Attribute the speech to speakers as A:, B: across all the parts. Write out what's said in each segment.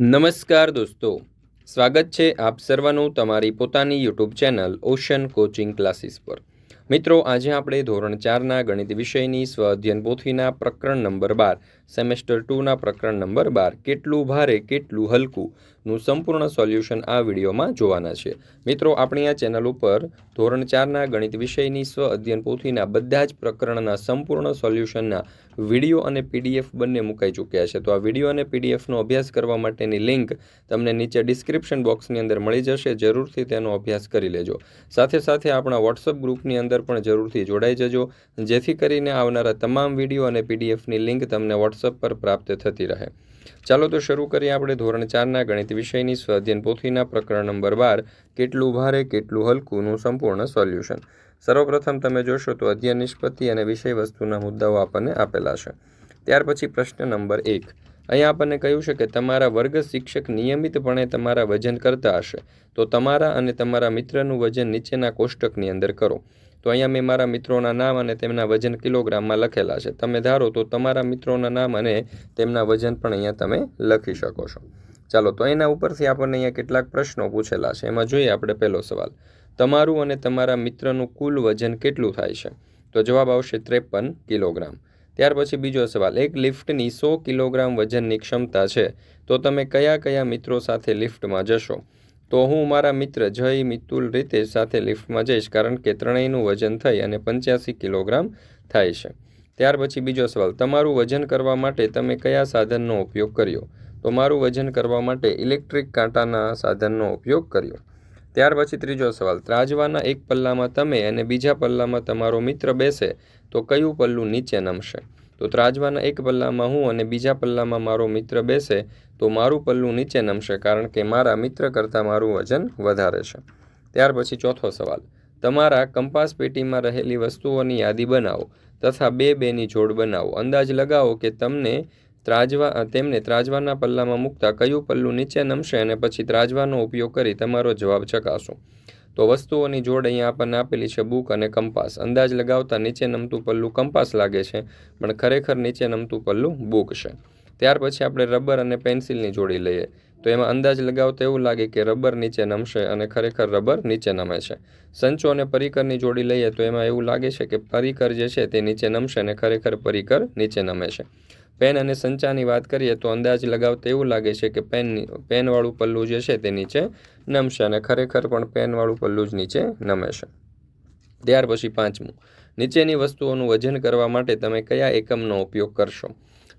A: નમસ્કાર દોસ્તો. સ્વાગત છે આપ સર્વનું તમારી પોતાની YouTube channel Ocean coaching classes પર. મિત્રો, આજે આપણે ધોરણ ચારના ગણિત વિષયની સ્વ અધ્યયન પોથીના પ્રકરણ નંબર બાર સેમેસ્ટર ટુના પ્રકરણ નંબર બાર, કેટલું ભારે, કેટલું હલકુંનું સંપૂર્ણ સોલ્યુશન આ વિડીયોમાં જોવાના છે. મિત્રો, આપણી આ ચેનલ ઉપર ધોરણ ચારના ગણિત વિષયની સ્વ અધ્યયન પોથીના બધા જ પ્રકરણના સંપૂર્ણ સોલ્યુશનના વીડિયો અને પીડીએફ બંને મુકાઈ ચૂક્યા છે. તો આ વીડિયો અને પીડીએફનો અભ્યાસ કરવા માટેની લિંક તમને નીચે ડિસ્ક્રિપ્શન બોક્સની અંદર મળી જશે. જરૂરથી તેનો અભ્યાસ કરી લેજો. સાથે સાથે આપણા વોટ્સઅપ ગ્રુપની અંદર પણ જરૂરથી જોડાઈ જજો. જેથી કરીને આવનારા તમામ વીડિયો અને પીડીએફની લિંક તમને વોટ્સઅપ પર પ્રાપ્ત થતી રહે. ચાલો તો શરૂ કરીએ આપણે ધોરણ ચારના ગણિત વિષયની સ્વાધ્યન પોથીના પ્રકરણ નંબર બાર, કેટલું ભારે, કેટલું હલકુંનું સંપૂર્ણ સોલ્યુશન. સર્વપ્રથમ તમે જોશો તો અધ્યયન નિષ્પત્તિ અને વિષય વસ્તુના મુદ્દાઓ આપણને આપેલા છે. ત્યાર પછી પ્રશ્ન નંબર એક. અહીંયા આપણને કહ્યું છે કે તમારા વર્ગ શિક્ષક નિયમિતપણે તમારા વજન કરતા હશે. તો તમારા અને તમારા મિત્રનું વજન નીચેના કોષ્ટકની અંદર કરો. તો અહીંયા મેં મારા મિત્રોના નામ અને તેમના વજન કિલોગ્રામમાં લખેલા છે. તમે ધારો તો તમારા મિત્રોના નામ અને તેમના વજન પણ અહીંયા તમે લખી શકો છો. ચાલો, તો એના ઉપરથી આપણને અહીંયા કેટલાક પ્રશ્નો પૂછેલા છે. એમાં જોઈએ આપણે પહેલો સવાલ. તમારું અને તમારા મિત્રનું કુલ વજન કેટલું થાય છે? તો જવાબ આવશે ત્રેપન કિલોગ્રામ. ત્યાર પછી બીજો સવાલ. એક લિફ્ટની સો કિલોગ્રામ વજનની ક્ષમતા છે. તો તમે કયા કયા મિત્રો સાથે લિફ્ટમાં જશો? તો હું મારા મિત્ર જય મિતુલ રીતે સાથે લિફ્ટમાં જઈશ કારણ કે ત્રણેયનું વજન થઈ અને પંચ્યાસી કિલોગ્રામ થાય છે. ત્યાર પછી બીજો સવાલ, તમારું વજન કરવા માટે તમે કયા સાધનનો ઉપયોગ કર્યો? તો મારું વજન કરવા માટે ઇલેક્ટ્રિક કાંટાના સાધનનો ઉપયોગ કર્યો. ત્યાર પછી ત્રીજો સવાલ, ત્રાજવાના એક પલ્લામાં તમે અને બીજા પલ્લામાં તમારો મિત્ર બેસે તો કયું પલ્લું નીચે નમશે? તો ત્રાજવાના એક પલ્લામાં હું અને બીજા પલ્લામાં મારો મિત્ર બેસે, તો મારું પલ્લું નીચે નમશે, કારણ કે મારા મિત્ર કરતાં મારું વજન વધારે છે. ત્યાર પછી ચોથો સવાલ. તમારા કંપાસ પેટીમાં રહેલી વસ્તુઓની યાદી બનાવો તથા બે બેની જોડ બનાવો. અંદાજ લગાવો કે તમને ત્રાજવા, તેમને ત્રાજવાના પલ્લામાં મૂકતા કયું પલ્લું નીચે નમશે અને પછી ત્રાજવાનો ઉપયોગ કરી તમારો જવાબ ચકાસો. તો વસ્તુઓની જોડ અહીંયા આપણને આપેલી છે બુક અને કંપાસ. અંદાજ લગાવતા નીચે નમતું પલ્લું કંપાસ લાગે છે, પણ ખરેખર નીચે નમતું પલ્લું બુક છે. ત્યાર પછી આપણે રબર અને પેન્સિલની જોડી લઈએ. તો એમાં અંદાજ લગાવતા એવું લાગે કે રબર નીચે નમશે અને ખરેખર રબર નીચે નમે છે. સંચો અને પરિકરની જોડી લઈએ તો એમાં એવું લાગે છે કે પરિકર જે છે તે નીચે નમશે અને ખરેખર પરિકર નીચે નમે છે. પેન અને સંચાની વાત કરીએ તો અંદાજ લગાવતા એવું લાગે છે કે પેનની પેનવાળું પલ્લું જે છે તે નીચે નમશે અને ખરેખર પણ પેનવાળું પલ્લું જ નીચે નમે છે ત્યાર પછી પાંચમું. નીચેની વસ્તુઓનું વજન કરવા માટે તમે કયા એકમનો ઉપયોગ કરશો?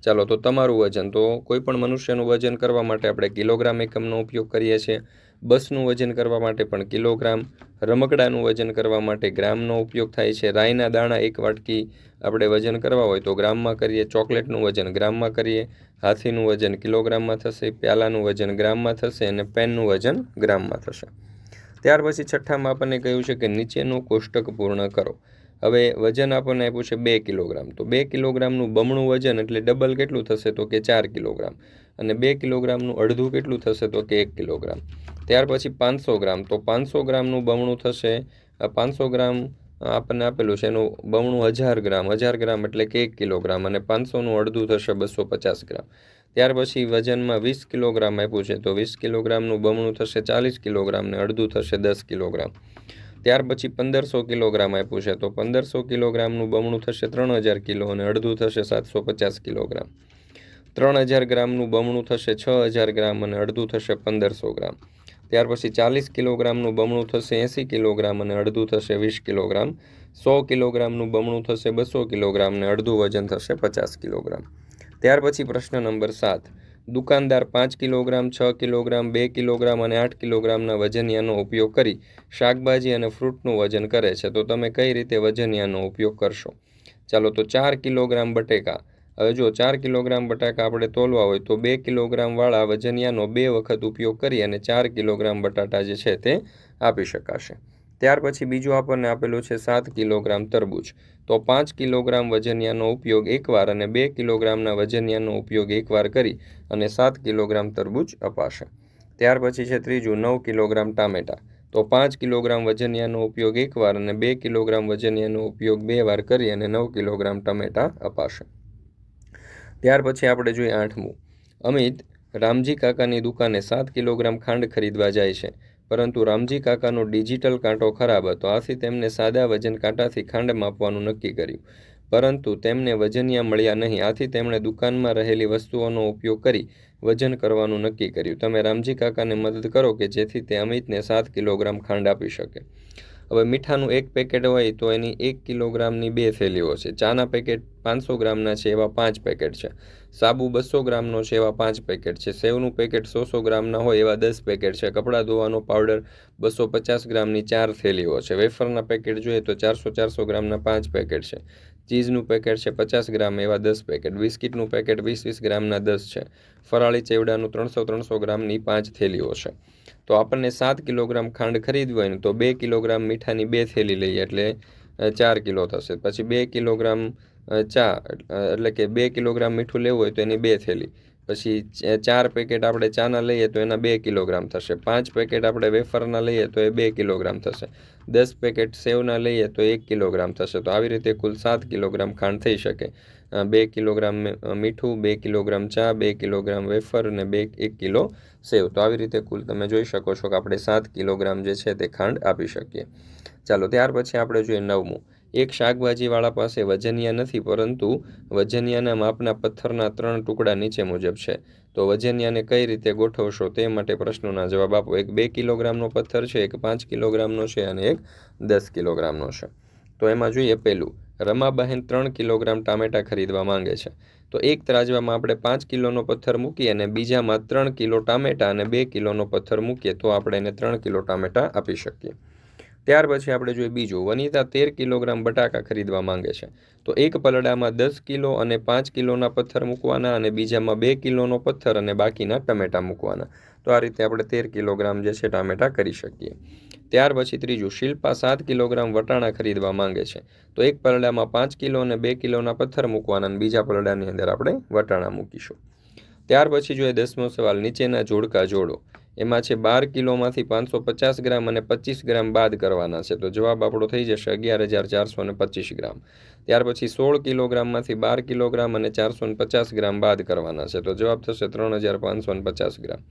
A: ચાલો તો તમારું વજન. તો કોઈ પણ મનુષ્યનું વજન કરવા માટે આપણે કિલોગ્રામ એકમનો ઉપયોગ કરીએ છીએ. બસનું વજન કરવા માટે પણ કિલોગ્રામ, રમકડાનું વજન કરવા માટે ગ્રામનો ઉપયોગ થાય છે. રાઈના દાણા એક વાટકી આપણે વજન કરવા હોય તો ગ્રામમાં કરીએ, ચોકલેટનું વજન ગ્રામમાં કરીએ, હાથીનું વજન કિલોગ્રામમાં થશે, પ્યાલાનું વજન ગ્રામમાં થશે અને પેનનું વજન ગ્રામમાં થશે. ત્યાર પછી છઠ્ઠામાં આપણને કહ્યું છે કે નીચેનું કોષ્ટક પૂર્ણ કરો. હવે વજન આપણને આપ્યું છે બે કિલોગ્રામ. તો બે કિલોગ્રામનું બમણું વજન એટલે ડબલ કેટલું થશે તો કે ચાર કિલોગ્રામ. અને બે કિલોગ્રામનું અડધું કેટલું થશે તો કે એક કિલોગ્રામ. ત્યાર પછી પાંચસો ગ્રામ. તો પાંચસો ગ્રામનું બમણું થશે. પાંચસો ગ્રામ આપણને આપેલું છે એનું બમણું હજાર ગ્રામ. હજાર ગ્રામ એટલે કે એક કિલોગ્રામ અને પાંચસોનું અડધું થશે બસો પચાસ ગ્રામ. ત્યાર પછી વજનમાં વીસ કિલોગ્રામ આપ્યું છે. તો વીસ કિલોગ્રામનું બમણું થશે ચાલીસ કિલોગ્રામ ને અડધું થશે દસ કિલોગ્રામ. ત્યાર પછી પંદરસો કિલોગ્રામ આપ્યું છે. તો પંદરસો કિલોગ્રામનું બમણું થશે ત્રણ હજાર કિલો અને અડધું થશે સાતસો પચાસ કિલોગ્રામ. ત્રણ હજાર ગ્રામનું બમણું થશે, છ હજાર ગ્રામ અને અડધું થશે પંદરસો ગ્રામ. ત્યાર પછી ચાલીસ કિલોગ્રામનું બમણું થશે, એંસી કિલોગ્રામ અને અડધું થશે વીસ કિલોગ્રામ. સો કિલોગ્રામનું બમણું થશે, બસો કિલોગ્રામ અને અડધું વજન થશે પચાસ કિલોગ્રામ. ત્યાર પછી પ્રશ્ન નંબર સાત. દુકાનદાર પાંચ કિલોગ્રામ, છ કિલોગ્રામ, બે કિલોગ્રામ અને આઠ કિલોગ્રામના વજનિયાનો ઉપયોગ કરી શાકભાજી અને ફ્રૂટનું વજન કરે છે. તો તમે કઈ રીતે વજનિયાનો ઉપયોગ કરશો? ચાલો તો ચાર કિલોગ્રામ બટેકા. હવે જો ચાર કિલોગ્રામ બટાકા આપણે તોલવા હોય તો બે કિલોગ્રામવાળા વજનિયાનો બે વખત ઉપયોગ કરી અને ચાર કિલોગ્રામ બટાટા જે છે તે આપી શકાશે. ત્યાર પછી બીજું આપણને આપેલું છે સાત કિલોગ્રામ તરબૂચ. તો પાંચ કિલોગ્રામ વજનિયાનો ઉપયોગ એકવાર અને બે કિલોગ્રામના વજનિયાનો ઉપયોગ એકવાર કરી અને સાત કિલોગ્રામ તરબૂચ અપાશે. ત્યાર પછી છે ત્રીજું, નવ કિલોગ્રામ ટામેટા. તો પાંચ કિલોગ્રામ વજનિયાનો ઉપયોગ એકવાર અને બે કિલોગ્રામ વજનિયાનો ઉપયોગ બે વાર કરી અને નવ કિલોગ્રામ ટમેટા અપાશે. ત્યાર પછી આપણે જોઈએ આઠમું. અમિત, રામજી કાકાની દુકાને સાત કિલોગ્રામ ખાંડ ખરીદવા જાય છે, પરંતુ રામજી કાકાનો ડિજિટલ કાંટો ખરાબ હતો. આથી તેમને સાદા વજન કાંટાથી ખાંડ માપવાનું નક્કી કર્યું. પરંતુ તેમને વજનિયા મળ્યા નહીં. આથી તેમણે દુકાનમાં રહેલી વસ્તુઓનો ઉપયોગ કરી વજન કરવાનું નક્કી કર્યું. તમે રામજી કાકાને મદદ કરો કે જેથી તે અમિતને સાત કિલોગ્રામ ખાંડ આપી શકે. હવે મીઠાનું એક પેકેટ હોય તો એની એક કિલોગ્રામની બે થેલીઓ છે. ચાના પેકેટ પાંચસો ગ્રામના છે, એવા પાંચ પેકેટ છે. સાબુ બસો ગ્રામનો છે, એવા પાંચ પેકેટ છે. સેવનું પેકેટ સો સો ગ્રામના હોય, એવા દસ પેકેટ છે. કપડાં ધોવાનો પાવડર બસો પચાસ ગ્રામની ચાર થેલીઓ છે. વેફરના પેકેટ જોઈએ તો ચારસો ચારસો ગ્રામના પાંચ પેકેટ છે. ચીઝનું પેકેટ છે પચાસ ગ્રામ એવા દસ પેકેટ. બિસ્કિટનું પેકેટ વીસ વીસ ગ્રામના દસ છે. ફરાળી ચેવડાનું ત્રણસો ત્રણસો ગ્રામની પાંચ થેલીઓ છે. તો આપણને સાત કિલોગ્રામ ખાંડ ખરીદવી હોય ને તો બે કિલોગ્રામ મીઠાની બે થેલી લઈએ એટલે ચાર કિલો થશે. પછી બે કિલોગ્રામ ચા, એટલે કે બે કિલોગ્રામ મીઠું લેવું હોય તો એની બે થેલી. પછી ચાર પેકેટ આપણે ચાના લઈએ તો એના બે કિલોગ્રામ થશે. પાંચ પેકેટ આપણે વેફરના લઈએ તો એ બે કિલોગ્રામ થશે. દસ પેકેટ સેવના લઈએ તો એક કિલોગ્રામ થશે. તો આવી રીતે કુલ સાત કિલોગ્રામ ખાંડ થઈ શકે. બે કિલોગ્રામ મીઠું, બે કિલોગ્રામ ચા, બે કિલોગ્રામ વેફર અને બે, એક કિલો સેવ. તો આવી રીતે કુલ તમે જોઈ શકો છો કે આપણે સાત કિલોગ્રામ જે છે તે ખાંડ આપી શકીએ. ચાલો ત્યાર પછી આપણે જોઈએ નવમું. એક શાકભાજીવાળા પાસે વજનિયા નથી, પરંતુ વજનિયાના માપના પથ્થરના ત્રણ ટુકડા નીચે મુજબ છે. તો વજનિયાને કઈ રીતે ગોઠવશો તે માટે પ્રશ્નોના જવાબ આપો. એક બે કિલોગ્રામનો પથ્થર છે, એક પાંચ કિલોગ્રામનો છે અને એક દસ કિલોગ્રામનો છે. તો એમાં જોઈએ પહેલું રમાબહેન ત્રણ કિલોગ્રામ ટામેટાં ખરીદવા માંગે છે. તો એક ત્રાજવામાં આપણે પાંચ કિલોનો પથ્થર મૂકીએ અને બીજામાં ત્રણ કિલો ટામેટાં અને બે કિલોનો પથ્થર મૂકીએ, તો આપણે એને ત્રણ કિલો ટામેટાં આપી શકીએ. ત્યાર પછી આપણે જોઈએ બીજું. વનિતા તેર કિલોગ્રામ બટાકા ખરીદવા માંગે છે. તો એક પલડામાં દસ કિલો અને પાંચ કિલોના પથ્થર મૂકવાના અને બીજામાં બે કિલોનો પથ્થર અને બાકીના ટમેટાં મૂકવાના. તો આ રીતે આપણે તેર કિલોગ્રામ જે છે ટામેટાં કરી શકીએ. ત્યાર પછી ત્રીજું, શિલ્પા સાત કિલોગ્રામ વટાણા ખરીદવા માંગે છે. તો એક પલડામાં પાંચ કિલો અને બે કિલોના પથ્થર મૂકવાના અને બીજા પલડાની અંદર આપણે વટાણા મૂકીશું. ત્યાર પછી જોઈએ દસમો સવાલ, નીચેના જોડકા જોડો. એમાં છે બાર કિલોમાંથી પાંચસો પચાસ ગ્રામ અને પચીસ ગ્રામ બાદ કરવાના છે. તો જવાબ આપણો થઈ જશે અગિયાર હજાર ચારસો અને પચીસ ગ્રામ. ત્યાર પછી સોળ કિલોગ્રામમાંથી બાર કિલોગ્રામ અને ચારસો ને પચાસ ગ્રામ બાદ કરવાના છે. તો જવાબ થશે ત્રણ હજાર પાંચસો ને પચાસ ગ્રામ.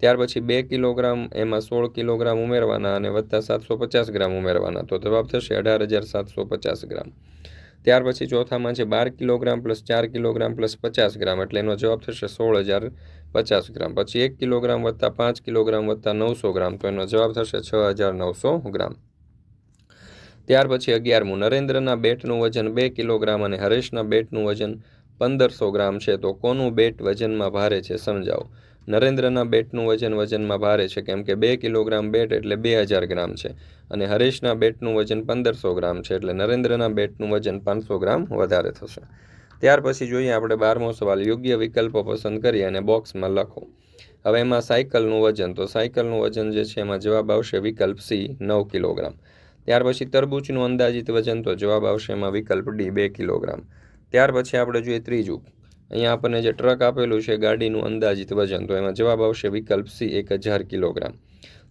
A: ત્યાર પછી બે કિલોગ્રામ એમાં સોળ કિલોગ્રામ ઉમેરવાના અને વત્તા સાતસો પચાસ ગ્રામ ઉમેરવાના. તો જવાબ થશે અઢાર હજાર સાતસો પચાસ ગ્રામ. ત્યાર પછી ચોથામાં છે બાર કિલોગ્રામ પ્લસ ચાર કિલોગ્રામ પ્લસ પચાસ ગ્રામ એટલે એનો જવાબ થશે સોળ હજાર પચાસ ગ્રામ. પછી એક કિલોગ્રામ વત્તા પાંચ કિલોગ્રામ વત્તા નવસો ગ્રામ, તો એનો જવાબ થશે છ હજાર નવસો ગ્રામ. ત્યાર પછી અગિયારમું. નરેન્દ્રના બેટનું વજન બે કિલોગ્રામ અને હરેશના બેટનું વજન પંદરસો ગ્રામ છે, તો કોનું બેટ વજનમાં ભારે છે સમજાવો? નરેન્દ્રના બેટનું વજન વજનમાં ભારે છે, કેમ કે બે કિલોગ્રામ બેટ એટલે બે હજાર ગ્રામ છે. અને હરેશના બેટનું વજન પંદરસો ગ્રામ છે, એટલે નરેન્દ્રના બેટનું વજન પાંચસો ગ્રામ વધારે થશે. ત્યાર પછી જોઈએ આપણે બારમો સવાલ, યોગ્ય વિકલ્પો પસંદ કરી અને બોક્સમાં લખો. હવે એમાં સાયકલનું વજન, તો સાયકલનું વજન જે છે એમાં જવાબ આવશે વિકલ્પ સી, નવ કિલોગ્રામ. ત્યાર પછી તરબૂચનું અંદાજિત વજન, તો જવાબ આવશે એમાં વિકલ્પ ડી, બે કિલોગ્રામ. ત્યાર પછી આપણે જોઈએ ત્રીજું. અહીંયા આપણને જે ટ્રક આપેલું છે ગાડીનું અંદાજિત વજન, તો એમાં જવાબ આવશે વિકલ્પ સી, એક હજાર કિલોગ્રામ.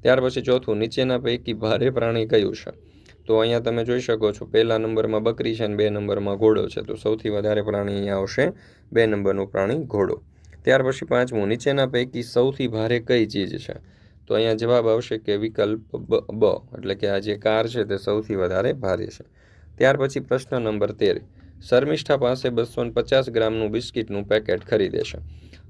A: ત્યાર પછી ચોથું, નીચેના પૈકી ભારે પ્રાણી કયું છે? તો અહીંયા તમે જોઈ શકો છો, પહેલા નંબરમાં બકરી છે અને બે નંબરમાં ઘોડો છે. તો સૌથી વધારે પ્રાણી અહીંયા આવશે બે નંબરનું પ્રાણી ઘોડો. ત્યાર પછી પાંચમું, નીચેના પૈકી સૌથી ભારે કઈ ચીજ છે? તો અહીંયા જવાબ આવશે કે વિકલ્પ બ એટલે કે આ જે કાર છે તે સૌથી વધારે ભારે છે. ત્યાર પછી પ્રશ્ન નંબર તેર. શર્મિષ્ઠા પાસે બસો પચાસ ગ્રામનું બિસ્કિટનું પેકેટ ખરીદે છે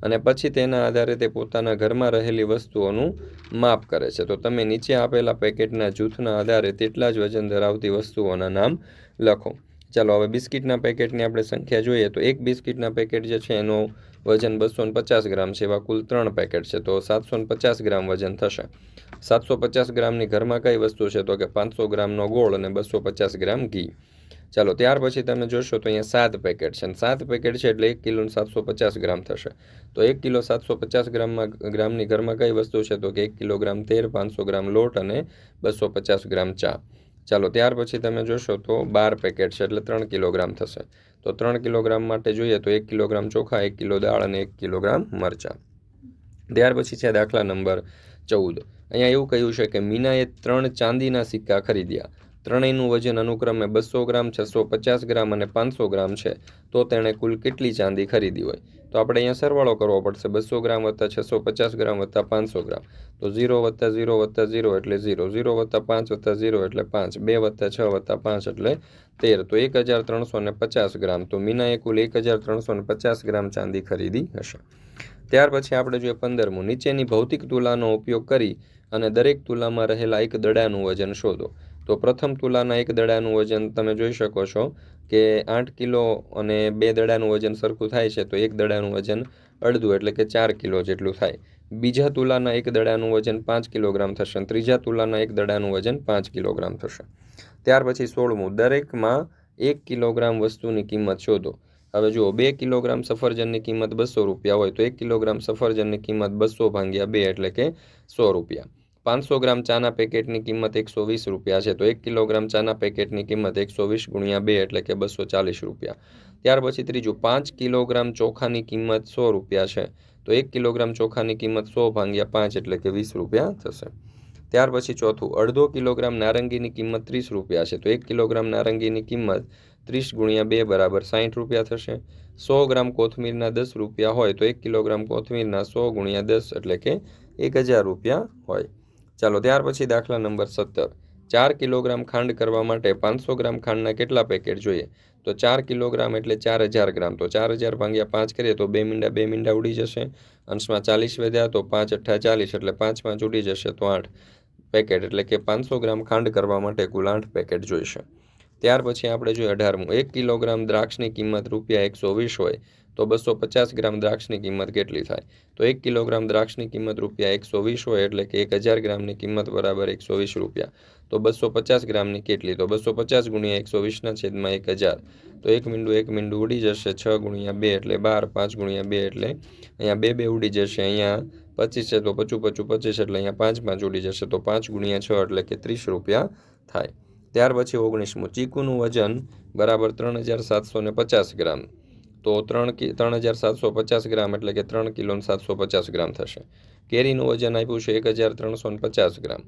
A: અને પછી તેના આધારે તે પોતાના ઘરમાં રહેલી વસ્તુઓનું માપ કરે છે. તો તમે નીચે આપેલા પેકેટના જૂથના આધારે તેટલા જ વજન ધરાવતી વસ્તુઓના નામ લખો. ચાલો, હવે બિસ્કિટના પેકેટની આપણે સંખ્યા જોઈએ તો એક બિસ્કિટના પેકેટ જે છે એનું વજન બસો પચાસ ગ્રામ છે, એવા કુલ ત્રણ પેકેટ છે. તો સાતસો પચાસ ગ્રામ વજન થશે. સાતસો પચાસ ગ્રામની ઘરમાં કઈ વસ્તુ છે? તો કે પાંચસો ગ્રામનો ગોળ અને બસો પચાસ ગ્રામ ઘી. ચાલો, ત્યાર પછી તમે જોશો તો અહીંયા સાત પેકેટ છે. અને સાત પેકેટ છે એટલે એક કિલો સાતસો પચાસ ગ્રામ થશે. તો એક કિલો સાતસો પચાસ ગ્રામમાં, ગ્રામની ઘરમાં કઈ વસ્તુ છે? તો કે એક કિલોગ્રામ તેર, પાંચસો ગ્રામ લોટ અને બસો પચાસ ગ્રામ ચા. ચાલો, ત્યાર પછી તમે જોશો તો બાર પેકેટ છે એટલે ત્રણ કિલોગ્રામ થશે. તો ત્રણ કિલોગ્રામ માટે જોઈએ તો એક કિલોગ્રામ ચોખા, એક કિલો દાળ અને એક કિલોગ્રામ મરચાં. ત્યાર પછી છે દાખલા નંબર ચૌદ. અહીંયા એવું કહ્યું છે કે મીનાએ ત્રણ ચાંદીના સિક્કા ખરીદ્યા. ત્રણેયનું વજન અનુક્રમે બસો ગ્રામ, છસો પચાસ ગ્રામ અને પાંચસો ગ્રામ છે. તો તેણે કુલ કેટલી ચાંદી ખરીદી હોય? તો આપણે અહીંયા સરવાળો કરવો પડશે. બસો ગ્રામ વત્તા છસો પચાસ ગ્રામ વત્તા પાંચસો ગ્રામ. તો ઝીરો વત્તા ઝીરો વત્તા ઝીરો એટલે ઝીરો. ઝીરો વત્તા પાંચ વત્તા ઝીરો એટલે પાંચ. બે વત્તા છ વત્તા પાંચ એટલે તેર. તો એક હજાર ત્રણસો ને પચાસ ગ્રામ. તો મીનાએ કુલ એક હજાર ત્રણસો ને પચાસ ગ્રામ ચાંદી ખરીદી હશે. ત્યાર પછી આપણે જોઈએ પંદરમું. નીચેની ભૌતિક તુલાનો ઉપયોગ કરી અને દરેક તુલામાં રહેલા એક દડાનું વજન શોધો. તો પ્રથમ તુલાના એક દડાનું વજન તમે જોઈ શકો છો કે આઠ કિલો અને બે દડાનું વજન સરખું થાય છે, તો એક દડાનું વજન અડધું એટલે કે ચાર કિલો જેટલું થાય. બીજા તુલાના એક દડાનું વજન પાંચ કિલોગ્રામ થશે અને ત્રીજા તુલાના એક દડાનું વજન પાંચ કિલોગ્રામ થશે. ત્યાર પછી સોળમું, દરેકમાં એક કિલોગ્રામ વસ્તુની કિંમત શોધો. હવે જુઓ, બે કિલોગ્રામ સફરજનની કિંમત બસો રૂપિયા હોય, તો એક કિલોગ્રામ સફરજનની કિંમત બસો ભાંગ્યા બે એટલે કે સો રૂપિયા. પાંચસો ગ્રામ ચાના પેકેટની કિંમત એકસો વીસ રૂપિયા છે. તો એક કિલોગ્રામ ચાના પેકેટની કિંમત એકસો વીસ ગુણ્યા બે એટલે કે બસો ચાલીસ રૂપિયા. ત્યાર પછી ત્રીજું, પાંચ કિલોગ્રામ ચોખાની કિંમત સો રૂપિયા છે. તો એક કિલોગ્રામ ચોખાની કિંમત સો ભાંગ્યા પાંચ એટલે કે વીસ રૂપિયા થશે. ત્યાર પછી ચોથું, અડધો કિલોગ્રામ નારંગીની કિંમત ત્રીસ રૂપિયા છે. તો એક કિલોગ્રામ નારંગીની કિંમત ત્રીસ ગુણ્યા બે બરાબર સાઠ રૂપિયા થશે. સો ગ્રામ કોથમીરના દસ રૂપિયા હોય તો એક કિલોગ્રામ કોથમીરના સો ગુણ્યા દસ એટલે કે એક હજાર રૂપિયા હોય. ચાલો ત્યાર પછી દાખલા નંબર સત્તર. ચાર કિલોગ્રામ ખાંડ કરવા માટે પાંચસો ગ્રામ ખાંડના કેટલા પેકેટ જોઈએ? તો ચાર કિલોગ્રામ એટલે ચાર હજાર ગ્રામ. તો ચાર હજાર ભાંગ્યા પાંચ કરીએ તો બે મીંડા બે મીંડા ઉડી જશે. અંશમાં ચાલીસ વધ્યા તો પાંચ અઠ્ઠા ચાલીસ એટલે પાંચમાં પાંચ ઉડી જશે તો આઠ પેકેટ. એટલે કે પાંચસો ગ્રામ ખાંડ કરવા માટે કુલ આઠ પેકેટ જોઈશે. ત્યાર પછી આપણે જોઈએ અઢારમું. એક કિલોગ્રામ દ્રાક્ષની કિંમત રૂપિયા એકસો વીસ હોય. તો બસો પચાસ ગ્રામ દ્રાક્ષની કિંમત કેટલી થાય? તો એક કિલોગ્રામ દ્રાક્ષની કિંમત રૂપિયા એકસો વીસ હોય એટલે કે એક હજાર ગ્રામની કિંમત બરાબર એકસો વીસ રૂપિયા. તો બસો પચાસ ગ્રામની કેટલી? તો બસો પચાસ ગુણ્યા એકસો વીસના છેદમાં એક હજાર. તો એક મીંડું એક મીંડું ઉડી જશે છ ગુણ્યા બે એટલે બાર, પાંચ ગુણ્યા બે એટલે અહીંયા બે બે ઉડી જશે, અહીંયા પચીસ છે તો પચું પચું પચીસ એટલે અહીંયા પાંચ પાંચ ઉડી જશે તો પાંચ ગુણ્યા છ એટલે કે ત્રીસ રૂપિયા થાય. ત્યાર પછી ઓગણીસમું ચીકુનું વજન બરાબર ત્રણ હજાર સાતસો ને પચાસ ગ્રામ. તો ત્રણ કિ, ત્રણ હજાર સાતસો પચાસ ગ્રામ એટલે કે ત્રણ કિલો સાતસો પચાસ ગ્રામ થશે. કેરીનું વજન આપ્યું છે એક હજાર ત્રણસો પચાસ ગ્રામ.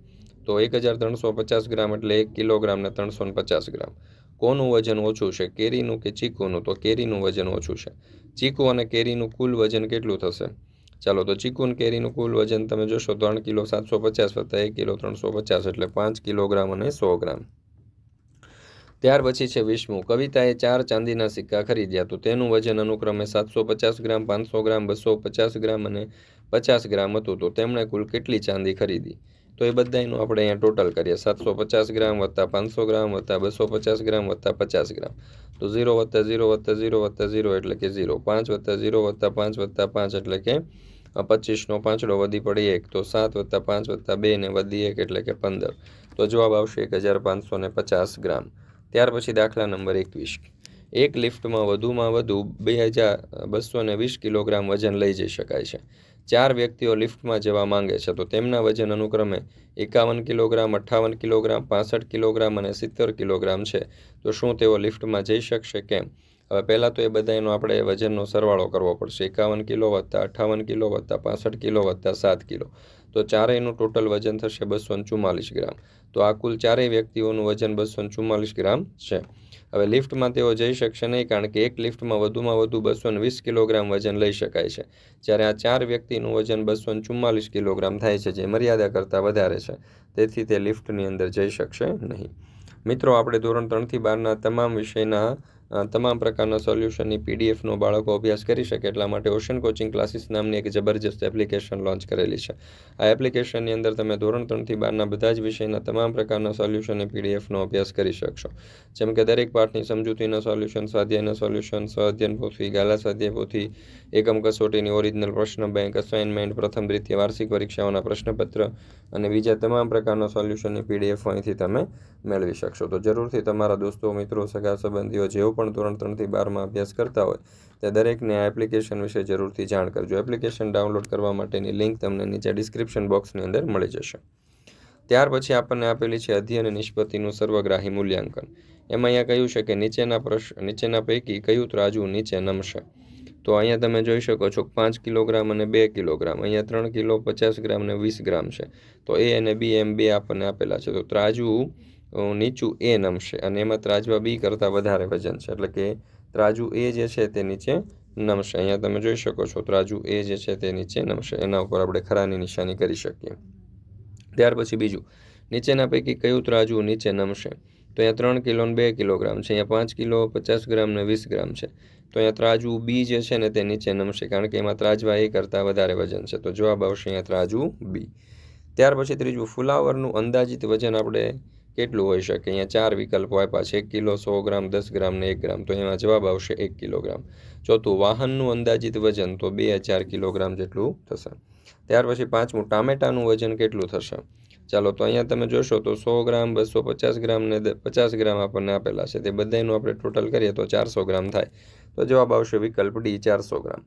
A: તો એક હજાર ત્રણસો પચાસ ગ્રામ એટલે એક કિલોગ્રામ ને ત્રણસો પચાસ ગ્રામ. કોનું વજન ઓછું છે, કેરીનું કે ચીકુનું? તો કેરીનું વજન ઓછું છે. ચીકુ અને કેરીનું કુલ વજન કેટલું થશે? ચાલો, તો ચીકુ અને કેરીનું કુલ વજન તમે જોશો, ત્રણ કિલો સાતસો પચાસ વત્તા એક કિલો ત્રણસો પચાસ એટલે પાંચ કિલોગ્રામ અને સો ગ્રામ. ત્યાર પછી છે વિષ્ણુ. કવિતાએ ચાર ચાંદીના સિક્કા ખરીદ્યા તો તેનું વજન અનુક્રમે સાતસો પચાસ ગ્રામ, પાંચસો ગ્રામ, બસો પચાસ ગ્રામ અને પચાસ ગ્રામ હતું. તો તેમણે કુલ કેટલી ચાંદી ખરીદી? તો એ બધાનું આપણે અહીંયા ટોટલ કરીએ. સાતસો પચાસ ગ્રામ વત્તા પાંચસો ગ્રામ વત્તા બસો પચાસ ગ્રામ વત્તા પચાસ ગ્રામ. તો ઝીરો વત્તા ઝીરો વત્તા ઝીરો વત્તા ઝીરો એટલે કે ઝીરો. પાંચ વત્તા ઝીરો વત્તા પાંચ વત્તા પાંચ એટલે કે પચીસનો પાંચડો વધી પડી એક. તો સાત વત્તા પાંચ વત્તા બે ને વધી એક એટલે કે પંદર. તો જવાબ આવશે એક હજાર પાંચસો ને પચાસ ગ્રામ. ત્યાર પછી દાખલા નંબર એકવીસ. એક લિફ્ટમાં વધુમાં વધુ બે હજાર બસો ને વીસ કિલોગ્રામ વજન લઈ જઈ શકાય છે. ચાર વ્યક્તિઓ લિફ્ટમાં જવા માંગે છે, તો તેમના વજન અનુક્રમે એકાવન કિલોગ્રામ અઠ્ઠાવન કિલોગ્રામ, પાસઠ કિલોગ્રામ અને સિત્તેર કિલોગ્રામ છે. તો શું તેઓ લિફ્ટમાં જઈ શકશે? કેમ? હવે પહેલાં તો એ બધાનો આપણે વજનનો સરવાળો કરવો પડશે. એકાવન કિલો વત્તા અઠાવન કિલો વત્તા પાસઠ કિલો વત્તા સાત કિલો. તો ચારેયનું ટોટલ વજન થશે બસો ચુમ્માલીસ ગ્રામ. તો આ કુલ ચારેય વ્યક્તિઓનું વજન બસો ચુમ્માલીસ ગ્રામ છે. હવે લિફ્ટમાં તેઓ જઈ શકશે નહીં કારણ કે એક લિફ્ટમાં વધુમાં વધુ બસો વીસ કિલોગ્રામ વજન લઈ શકાય છે. જ્યારે આ ચાર વ્યક્તિનું વજન બસો ચુમ્માલીસ કિલોગ્રામ થાય છે, જે મર્યાદા કરતાં વધારે છે. તેથી તે લિફ્ટની અંદર જઈ શકશે નહીં. મિત્રો, આપણે ધોરણ ત્રણથી બારના તમામ વિષયના તમામ પ્રકારના સોલ્યુશનની પીડીએફનો બાળકો અભ્યાસ કરી શકે એટલા માટે ઓશન કોચિંગ ક્લાસીસ નામની એક જબરજસ્ત એપ્લિકેશન લોન્ચ કરેલી છે. આ એપ્લિકેશનની અંદર તમે ધોરણ ત્રણથી બારના બધા જ વિષયના તમામ પ્રકારના સોલ્યુશનની પીડીએફનો અભ્યાસ કરી શકશો. જેમ કે દરેક પાઠની સમજૂતીના સોલ્યુશન, સ્વાધ્યાયના સોલ્યુશન સ્વાધ્યન પોથી ગાલા સ્વાધ્યાય પોથી એકમ કસોટીની ઓરિજિનલ પ્રશ્ન બેંક અસાઇનમેન્ટ પ્રથમ દ્વિતીય, વાર્ષિક પરીક્ષાઓના પ્રશ્નપત્ર અને બીજા તમામ પ્રકારના સોલ્યુશનની પીડીએફ અહીંથી તમે મેળવી શકશો. તો જરૂરથી તમારા દોસ્તો, મિત્રો, સગા, સંબંધીઓ જેઓ પણ ધોરણ ત્રણથી બારમાં અભ્યાસ કરતા હોય, તે દરેકને આ એપ્લિકેશન વિશે જરૂરથી જાણ કરજો. એપ્લિકેશન ડાઉનલોડ કરવા માટેની લિંક તમને નીચે ડિસ્ક્રિપ્શન બોક્સની અંદર મળી જશે. ત્યાર પછી આપણને આપેલી છે અધ્યયન નિષ્પત્તિનું સર્વગ્રાહી મૂલ્યાંકન. એમાં અહીંયા કહ્યું છે કે નીચેના પ્રશ્ન, નીચેના પૈકી કયું ત્રાજુ નીચે નમશે. તો અહીંયા તમે જોઈ શકો છો પાંચ કિલોગ્રામ અને બે કિલોગ્રામ. અહીંયા ત્રણ કિલો, પચાસ ગ્રામ અને વીસ ગ્રામ છે. તો એ અને બી એમ બે આપણને આપેલા છે. તો ત્રાજુ નીચું એ નમશે અને એમાં ત્રાજવા બી કરતાં વધારે વજન છે. એટલે કે ત્રાજુ એ જે છે તે નીચે નમશે. અહીંયા તમે જોઈ શકો છો ત્રાજુ એ જે છે તે નીચે નમશે. એના ઉપર આપણે ખરાની નિશાની કરી શકીએ. ત્યાર પછી બીજું, નીચેના પૈકી કયું ત્રાજુ નીચે નમશે? તો અહીંયા ત્રણ કિલો ને બે કિલોગ્રામ છે. અહીંયા પાંચ કિલો, પચાસ ગ્રામ ને વીસ ગ્રામ છે. તો અહીંયા ત્રાજુ બી જે છે ને તે નીચે નમશે, કારણ કે એમાં ત્રાજવા એ કરતાં વધારે વજન છે. તો જવાબ આવશે અહીંયા ત્રાજુ બી ત્યાર પછી ત્રીજું, ફુલાવરનું અંદાજિત વજન આપણે કેટલું હોઈ શકે? અહીંયા ચાર વિકલ્પો આપ્યા છે. એક કિલો, સો ગ્રામ, દસ ગ્રામ ને એક ગ્રામ. તો એમાં જવાબ આવશે એક કિલોગ્રામ. ચોથું, વાહનનું અંદાજિત વજન. તો બે હજાર કિલોગ્રામ જેટલું થશે. ત્યાર પછી પાંચમું, ટામેટાનું વજન કેટલું થશે? ચાલો, તો અહીંયા તમે જોશો તો સો ગ્રામ, બસો પચાસ ગ્રામ ને પચાસ ગ્રામ આપણને આપેલા છે. તે બધાનું આપણે ટોટલ કરીએ તો ચારસો ગ્રામ થાય. તો જવાબ આવશે વિકલ્પ ડી, ચારસો ગ્રામ.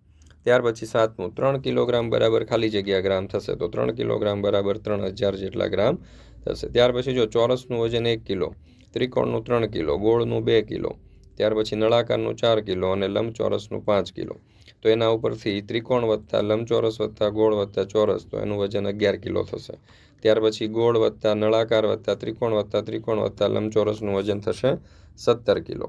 A: ત્યાર પછી સાતમું, ત્રણ કિલોગ્રામ બરાબર ખાલી જગ્યા ગ્રામ થશે. તો ત્રણ કિલોગ્રામ બરાબર ત્રણ હજાર જેટલા ગ્રામ થશે. ત્યાર પછી જો ચોરસનું વજન એક કિલો, ત્રિકોણનું ત્રણ કિલો, ગોળનું બે કિલો, ત્યાર પછી નળાકારનું ચાર કિલો અને લંબચોરસનું પાંચ કિલો. તો એના ઉપરથી ત્રિકોણ વત્તા લંબચોરસ વત્તા ગોળ વત્તા ચોરસ, તો એનું વજન અગિયાર કિલો થશે. ત્યાર પછી ગોળ વત્તા નળાકાર વત્તા ત્રિકોણ વત્તા ત્રિકોણ વત્તા લંબચોરસનું વજન થશે સત્તર કિલો.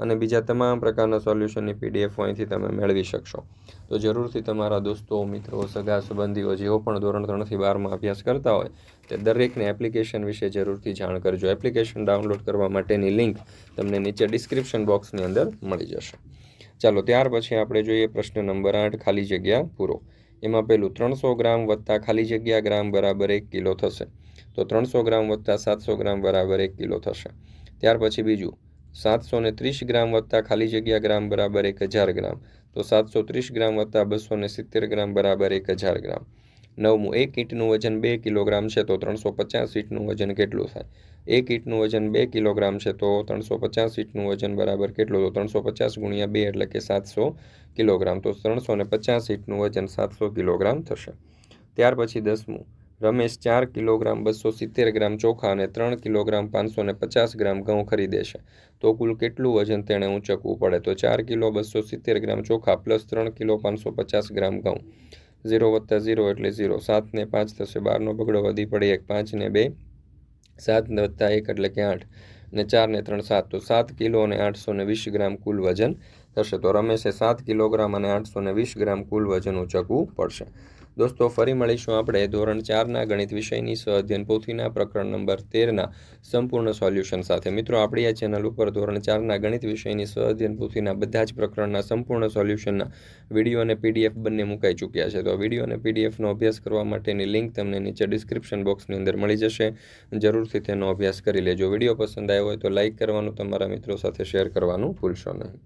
A: અને બીજા તમામ પ્રકારના સોલ્યુશનની પીડીએફ અહીંથી તમે મેળવી શકશો. તો જરૂરથી તમારા દોસ્તો, મિત્રો, સગા, સંબંધીઓ, જેઓ પણ ધોરણ ત્રણથી બારમાં અભ્યાસ કરતા હોય, તે દરેકને એપ્લિકેશન વિશે જરૂરથી જાણ કરજો. એપ્લિકેશન ડાઉનલોડ કરવા માટેની લિંક તમને નીચે ડિસ્ક્રિપ્શન બોક્સની અંદર મળી જશે. ચાલો, ત્યાર પછી આપણે જોઈએ પ્રશ્ન નંબર આઠ, ખાલી જગ્યા પૂરો. એમાં પહેલું ત્રણસો ગ્રામ વત્તા ખાલી જગ્યા ગ્રામ બરાબર એક કિલો થશે. તો ત્રણસો ગ્રામ વત્તા સાતસો ગ્રામ બરાબર એક કિલો થશે. ત્યાર પછી બીજું સાતસો ને ત્રીસ ગ્રામ વત્તા ખાલી જગ્યા ગ્રામ બરાબર એક હજાર ગ્રામ. તો સાતસો ત્રીસ ગ્રામ વત્તા બસો ને સિત્તેર ગ્રામ બરાબર એક હજાર ગ્રામ. નવમું, એક ઈંટનું વજન બે કિલોગ્રામ છે તો ત્રણસો પચાસ ઈંટનું વજન કેટલું થાય? એક ઈંટનું વજન બે કિલોગ્રામ છે તો ત્રણસો પચાસ ઈંટનું વજન બરાબર કેટલું? તો ત્રણસો પચાસ ગુણ્યા બે એટલે કે સાતસો કિલોગ્રામ. તો ત્રણસો ને પચાસ ઈંટનું વજન સાતસો કિલોગ્રામ થશે. ત્યાર પછી દસમું, રમેશ ચાર કિલોગ્રામ બસો સિત્તેર ગ્રામ ચોખા અને ત્રણ કિલોગ્રામ પાંચસો ને પચાસ ગ્રામ ઘઉં ખરીદે છે. તો કુલ કેટલું વજન તેણે ઊંચકવું પડે? તો ચાર કિલો બસો સિત્તેર ગ્રામ ચોખા પ્લસ ત્રણ કિલો પાંચસો પચાસ ગ્રામ ઘઉં. ઝીરો વત્તા ઝીરો એટલે ઝીરો. સાત ને પાંચ થશે બારનો બગડો વધી પડે એક, પાંચ ને બે. સાત વત્તા એક એટલે કે આઠ. ને ચાર ને ત્રણ સાત. તો સાત કિલો અને આઠસો ને વીસ ગ્રામ કુલ વજન થશે. તો રમેશે સાત કિલોગ્રામ અને આઠસો ને વીસ ગ્રામ કુલ વજન ઊંચકવું પડશે. દોસ્તો, ફરી મળીશું આપણે ધોરણ ચારના ગણિત વિષયની સ્વઅધ્યયન પોથીના પ્રકરણ નંબર તેરના સંપૂર્ણ સોલ્યુશન સાથે. મિત્રો, આપણી આ ચેનલ ઉપર ધોરણ ચારના ગણિત વિષયની સ્વઅધ્યયન પોથીના બધા જ પ્રકરણના સંપૂર્ણ સોલ્યુશનના વીડિયો અને પીડીએફ બંને મુકાઈ ચૂક્યા છે. તો વીડિયો અને પીડીએફનો અભ્યાસ કરવા માટેની લિંક તમને નીચે ડિસ્ક્રિપ્શન બોક્સની અંદર મળી જશે. જરૂરથી તેનો અભ્યાસ કરી લેજો. વીડિયો પસંદ આવ્યો હોય તો લાઇક કરવાનું, તમારા મિત્રો સાથે શેર કરવાનું ભૂલશો નહીં.